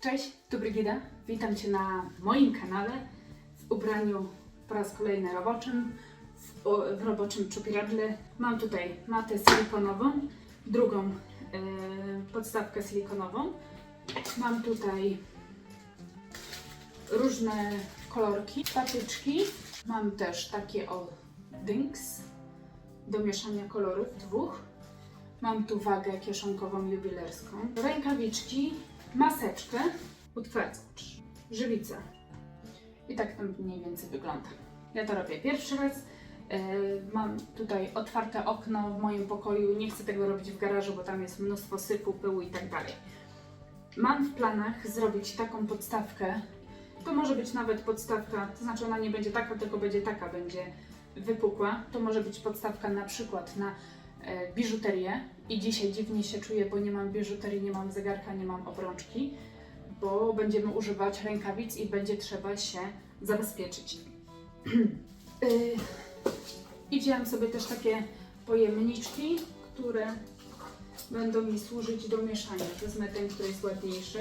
Cześć, tu Brygida. Witam Cię na moim kanale w ubraniu po raz kolejny roboczym, w, w roboczym czupiradle. Mam tutaj matę silikonową, drugą e, podstawkę silikonową. Mam tutaj różne kolorki, patyczki. Mam też takie o dynks do mieszania kolorów dwóch. Mam tu wagę kieszonkową jubilerską, rękawiczki, maseczkę, utwardzacz, żywicę. I tak to mniej więcej wygląda. Ja to robię pierwszy raz. Yy, Mam tutaj otwarte okno w moim pokoju. Nie chcę tego robić w garażu, bo tam jest mnóstwo sypu, pyłu i tak dalej. Mam w planach zrobić taką podstawkę. To może być nawet podstawka, to znaczy ona nie będzie taka, tylko będzie taka, będzie wypukła. To może być podstawka na przykład na e, biżuterię i dzisiaj dziwnie się czuję, bo nie mam biżuterii, nie mam zegarka, nie mam obrączki, bo będziemy używać rękawic i będzie trzeba się zabezpieczyć. Y, I wzięłam sobie też takie pojemniczki, które będą mi służyć do mieszania. Wezmę ten, który jest ładniejszy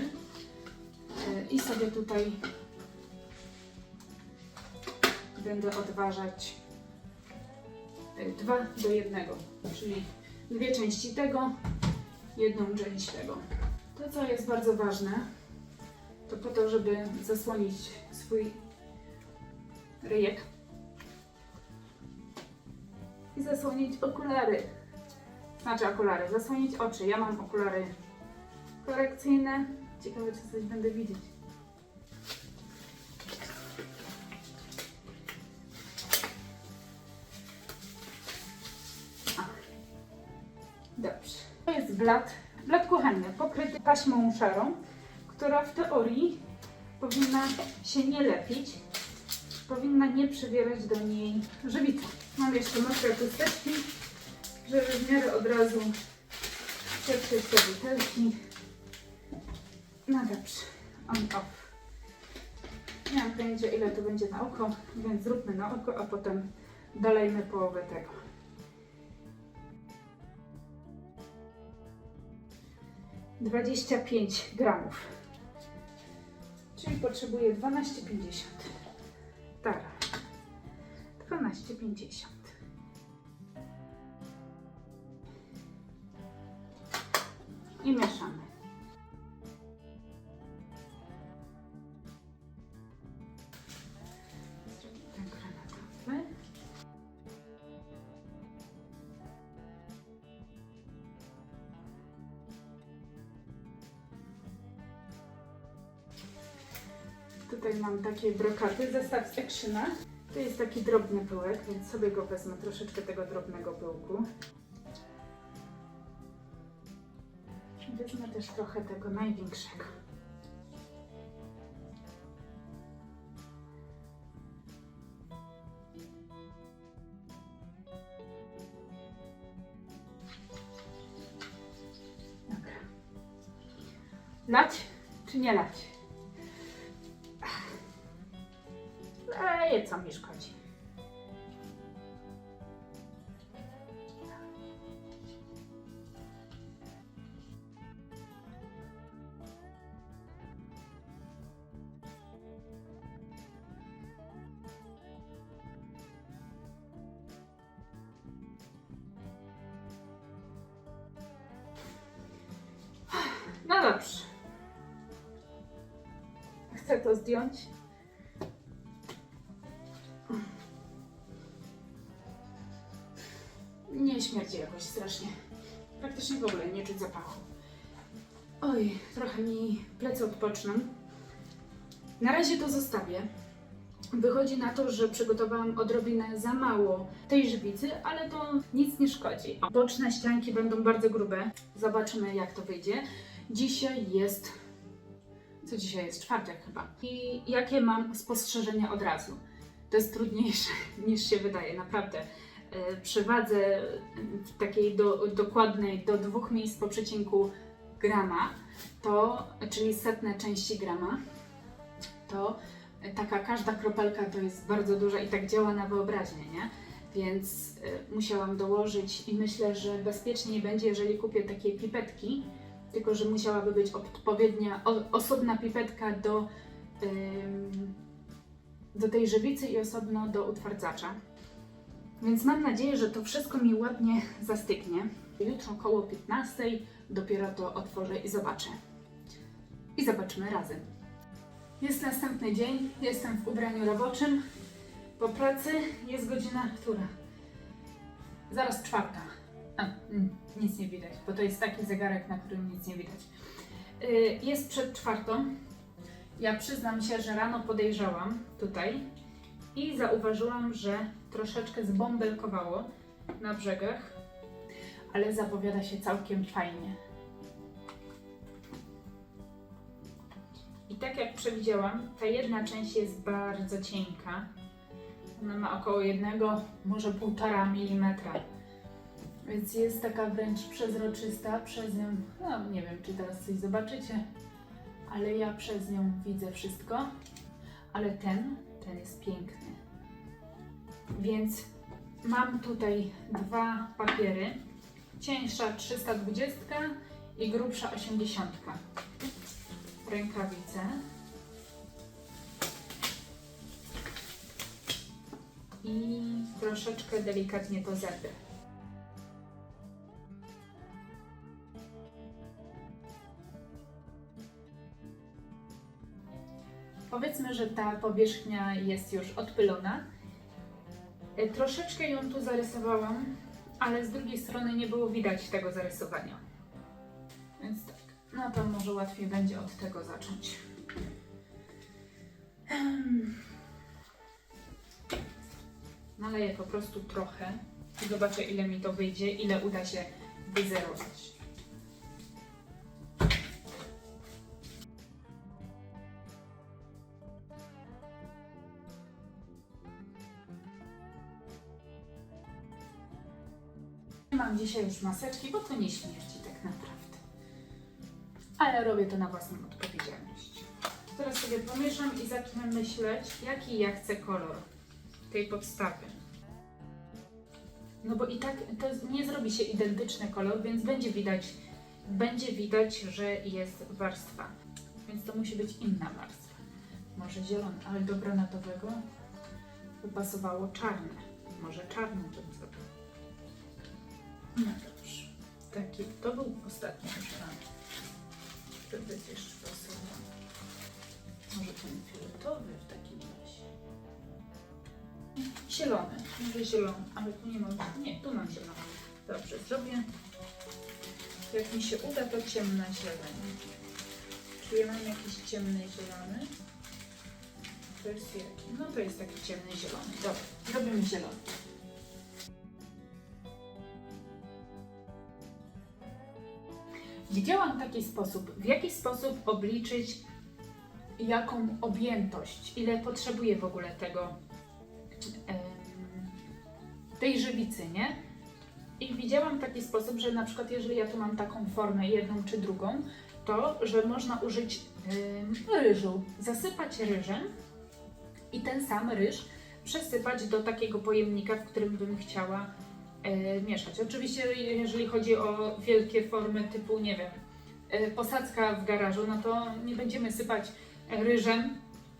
Y, i sobie tutaj będę odważać 2 do 1, czyli dwie części tego, jedną część tego. To, co jest bardzo ważne, to po to, żeby zasłonić swój ryjek i zasłonić okulary. Znaczy okulary, zasłonić oczy. Ja mam okulary korekcyjne. Ciekawe, czy coś będę widzieć. Blat, blat kuchenny, pokryty taśmą szarą, która w teorii powinna się nie lepić, powinna nie przywierać do niej żywicy. Mam jeszcze mokre chusteczki, żeby w miarę od razu przetrzeć te butelki. No dobrze, on off. Nie pojęcia ile to będzie na oko, więc zróbmy na oko, a potem dolejmy połowę tego. Dwadzieścia pięć gramów. Czyli potrzebuję 12,50. Tara. 12,50. I mieszamy. Tutaj mam takie brokaty, zestaw z Actiona. To jest taki drobny pyłek, więc sobie go wezmę, troszeczkę tego drobnego pyłku. Wezmę też trochę tego największego. Dobra. Lać czy nie lać? Leje, co mi szkodzi. No dobrze. Chcę to zdjąć. Strasznie. Praktycznie w ogóle nie czuć zapachu. Oj, trochę mi plecy odpoczną. Na razie to zostawię. Wychodzi na to, że przygotowałam odrobinę za mało tej żywicy, ale to nic nie szkodzi. Boczne ścianki będą bardzo grube. Zobaczymy jak to wyjdzie. Dzisiaj jest... Co dzisiaj jest? Czwartek chyba. I jakie mam spostrzeżenia od razu? To jest trudniejsze niż się wydaje, naprawdę. E, Przy wadze e, takiej do, dokładnej do dwóch miejsc po przecinku grama, to, czyli setne części grama, to taka każda kropelka to jest bardzo duża i tak działa na wyobraźnię, nie? Więc y, musiałam dołożyć i myślę, że bezpieczniej będzie, jeżeli kupię takie pipetki tylko że musiałaby być odpowiednia, osobna pipetka do, do tej żywicy i osobno do utwardzacza. Więc mam nadzieję, że to wszystko mi ładnie zastygnie. Jutro koło 15 dopiero to otworzę i zobaczę. I zobaczymy razem. Jest następny dzień, jestem w ubraniu roboczym. Po pracy jest godzina która? Zaraz czwarta. A, mm, nic nie widać, bo to jest taki zegarek, na którym nic nie widać. Y, Jest przed czwartą. Ja przyznam się, że rano podejrzałam tutaj i zauważyłam, że troszeczkę zbąbelkowało na brzegach, ale zapowiada się całkiem fajnie. I tak jak przewidziałam, ta jedna część jest bardzo cienka. Ona ma około jednego, może półtora milimetra. Więc jest taka wręcz przezroczysta, przez nią, no nie wiem czy teraz coś zobaczycie, ale ja przez nią widzę wszystko. Ale ten, ten jest piękny. Więc mam tutaj dwa papiery. Cieńsza 320 i grubsza 80. Rękawice. I troszeczkę delikatnie to zerwę. Powiedzmy, że ta powierzchnia jest już odpylona. E, Troszeczkę ją tu zarysowałam, ale z drugiej strony nie było widać tego zarysowania. Więc tak, no to może łatwiej będzie od tego zacząć. Naleję po prostu trochę i zobaczę ile mi to wyjdzie, ile uda się wyzerować. Mam dzisiaj już maseczki, bo to nie śmierci tak naprawdę. Ale robię to na własną odpowiedzialność. Teraz sobie pomieszam i zacznę myśleć, jaki ja chcę kolor tej podstawy. No bo i tak to nie zrobi się identyczny kolor, więc będzie widać, będzie widać, że jest warstwa. Więc to musi być inna warstwa. Może zielony, ale do granatowego by pasowało czarne. Może czarną bym zrobił. No dobrze. Taki, to był ostatni zielony. To będzie jeszcze pasował. Może ten fioletowy w takim razie. Zielony, może zielony, ale tu nie mam, nie, tu mam zielony. Dobrze, zrobię, jak mi się uda, to ciemna zieleń. Czy ja mam jakiś ciemny zielony? To jest jaki? No to jest taki ciemny zielony. Dobra, robimy zielony. Widziałam taki sposób, w jaki sposób obliczyć jaką objętość, ile potrzebuję w ogóle tego, tej żywicy, nie? I widziałam taki sposób, że na przykład jeżeli ja tu mam taką formę, jedną czy drugą, to, że można użyć ryżu, zasypać ryżem i ten sam ryż przesypać do takiego pojemnika, w którym bym chciała mieszać. Oczywiście jeżeli chodzi o wielkie formy typu, nie wiem, e, posadzka w garażu, no to nie będziemy sypać ryżem,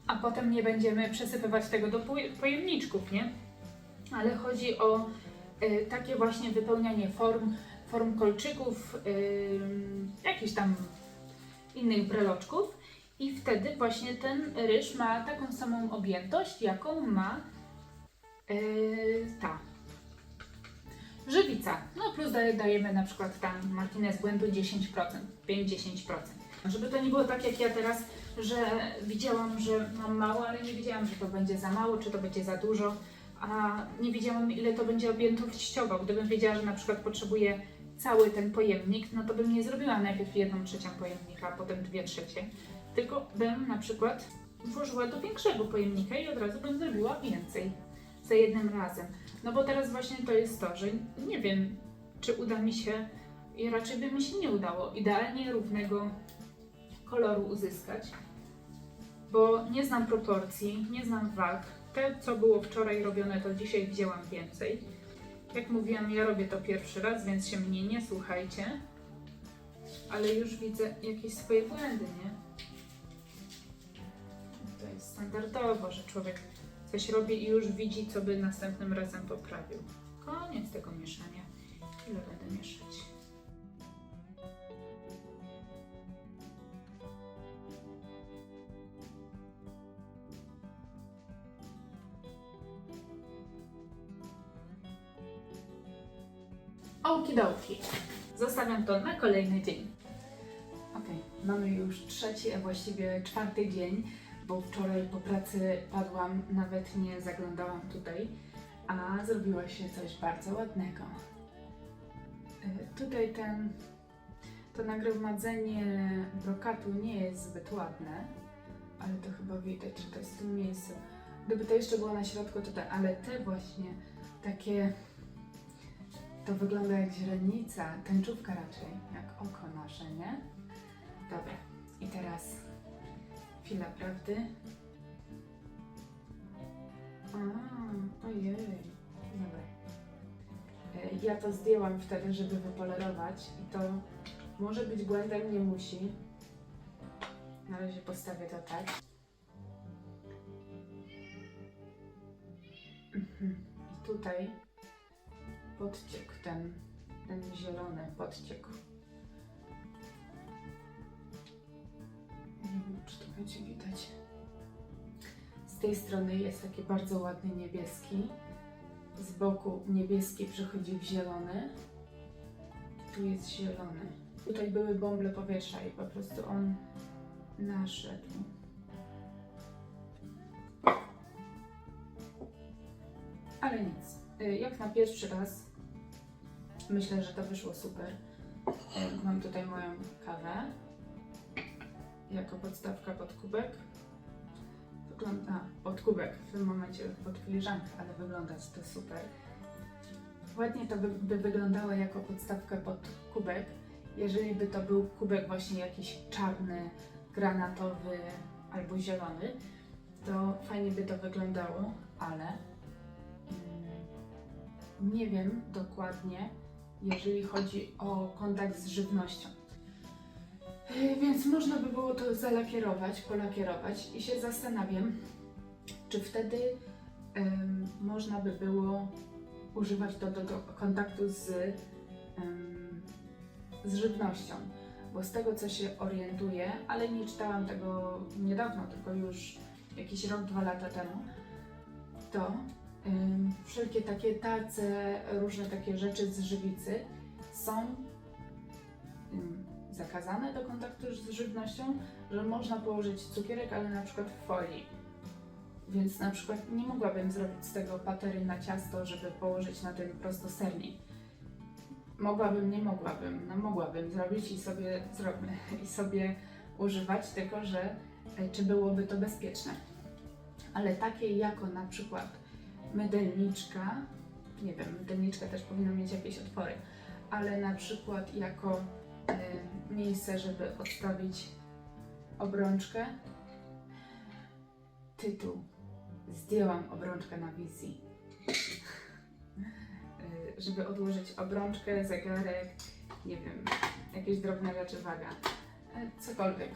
a potem nie będziemy przesypywać tego do poj- pojemniczków, nie? Ale chodzi o e, takie właśnie wypełnianie form, form kolczyków, jakichś tam innych breloczków i wtedy właśnie ten ryż ma taką samą objętość, jaką ma ta żywica. No plus daje, dajemy na przykład tam martinez błędu 10%, 5-10%. Żeby to nie było tak jak ja teraz, że widziałam, że mam mało, ale nie wiedziałam, że to będzie za mało, czy to będzie za dużo, a nie wiedziałam ile to będzie objętościowo. Gdybym wiedziała, że na przykład potrzebuję cały ten pojemnik, no to bym nie zrobiła najpierw jedną trzecią pojemnika, potem dwie trzecie. Tylko bym na przykład włożyła do większego pojemnika i od razu bym zrobiła więcej za jednym razem. No bo teraz właśnie to jest to, że nie wiem, czy uda mi się i raczej by mi się nie udało idealnie równego koloru uzyskać, bo nie znam proporcji, nie znam wag. Te, co było wczoraj robione, to dzisiaj wzięłam więcej. Jak mówiłam, ja robię to pierwszy raz, więc się mnie nie słuchajcie. ale już widzę jakieś swoje błędy, nie? To jest standardowo, że człowiek coś robi i już widzi, co by następnym razem poprawił. Koniec tego mieszania. Ile będę mieszać? Okidoki. Zostawiam to na kolejny dzień. Okej, mamy już trzeci, a właściwie czwarty dzień, bo wczoraj po pracy padłam, nawet nie zaglądałam tutaj, a zrobiło się coś bardzo ładnego. Y, Tutaj ten, to nagromadzenie brokatu nie jest zbyt ładne, ale to chyba widać, że to jest w tym miejscu. Gdyby to jeszcze było na środku, to te, ale te właśnie takie to wygląda jak źrenica, tęczówka raczej, jak oko nasze, nie? Dobra, i teraz chwila prawdy. A, ojej, dobra. E, Ja to zdjęłam wtedy, żeby wypolerować i to może być błędem, nie musi. Na razie postawię to tak. Mhm. I tutaj podciek ten, ten zielony podciek. Będzie widać. Z tej strony jest taki bardzo ładny niebieski. Z boku niebieski przechodzi w zielony. Tu jest zielony. Tutaj były bąble powietrza i po prostu on naszedł. Ale nic. Y, Jak na pierwszy raz myślę, że to wyszło super. Y, Mam tutaj moją kawę jako podstawka pod kubek. Wygląda pod kubek, w tym momencie pod filiżankę, ale wygląda to super. Ładnie to by, by wyglądało jako podstawka pod kubek, jeżeli by to był kubek właśnie jakiś czarny, granatowy albo zielony, to fajnie by to wyglądało, ale mm, nie wiem dokładnie, jeżeli chodzi o kontakt z żywnością. Yy, Więc można by było to zalakierować, polakierować i się zastanawiam, czy wtedy em, można by było używać to do, do kontaktu z, em, z żywnością. Bo z tego co się orientuję, ale nie czytałam tego niedawno, tylko już jakiś rok, dwa lata temu, to em, wszelkie takie tace, różne takie rzeczy z żywicy są zakazane do kontaktu z żywnością, że można położyć cukierek, ale na przykład w folii. Więc na przykład nie mogłabym zrobić z tego patery na ciasto, żeby położyć na tym prosto sernik. Mogłabym, nie mogłabym, no mogłabym zrobić i sobie zrobię i sobie używać, tylko że e, czy byłoby to bezpieczne. Ale takie jako na przykład mydelniczka, nie wiem, mydelniczka też powinna mieć jakieś otwory, ale na przykład jako miejsce, żeby odstawić obrączkę. Tytuł. Zdjęłam obrączkę na wizji. E, żeby odłożyć obrączkę, zegarek, nie wiem, jakieś drobne rzeczy, waga. E, cokolwiek.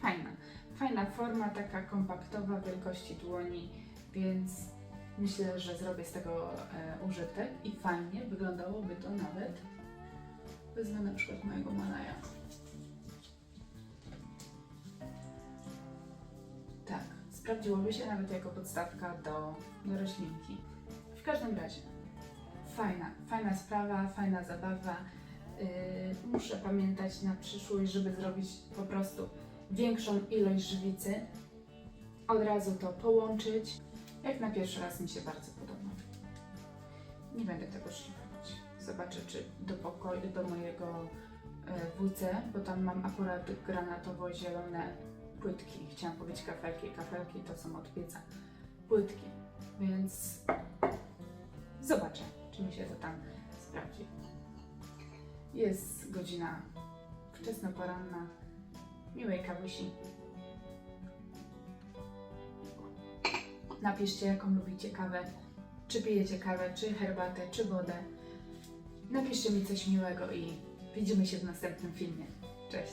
Fajna. Fajna forma, taka kompaktowa, wielkości dłoni, więc myślę, że zrobię z tego e, użytek i fajnie wyglądałoby to nawet. Wezmę na przykład mojego Malaja. Tak, sprawdziłoby się nawet jako podstawka do, do roślinki. W każdym razie, fajna, fajna sprawa, fajna zabawa. Yy, muszę pamiętać na przyszłość, żeby zrobić po prostu większą ilość żywicy. Od razu to połączyć. Jak na pierwszy raz mi się bardzo podoba. Nie będę tego szlifować. Zobaczę, czy do pokoju, do mojego e, WC, bo tam mam akurat granatowo-zielone płytki. Chciałam powiedzieć kafelki. Kafelki to są od pieca. Płytki. Więc zobaczę, czy mi się to tam sprawdzi. Jest godzina wczesnoporanna. Miłej kawusi. Napiszcie, jaką lubicie kawę. Czy pijecie kawę, czy herbatę, czy wodę. Napiszcie mi coś miłego i widzimy się w następnym filmie. Cześć.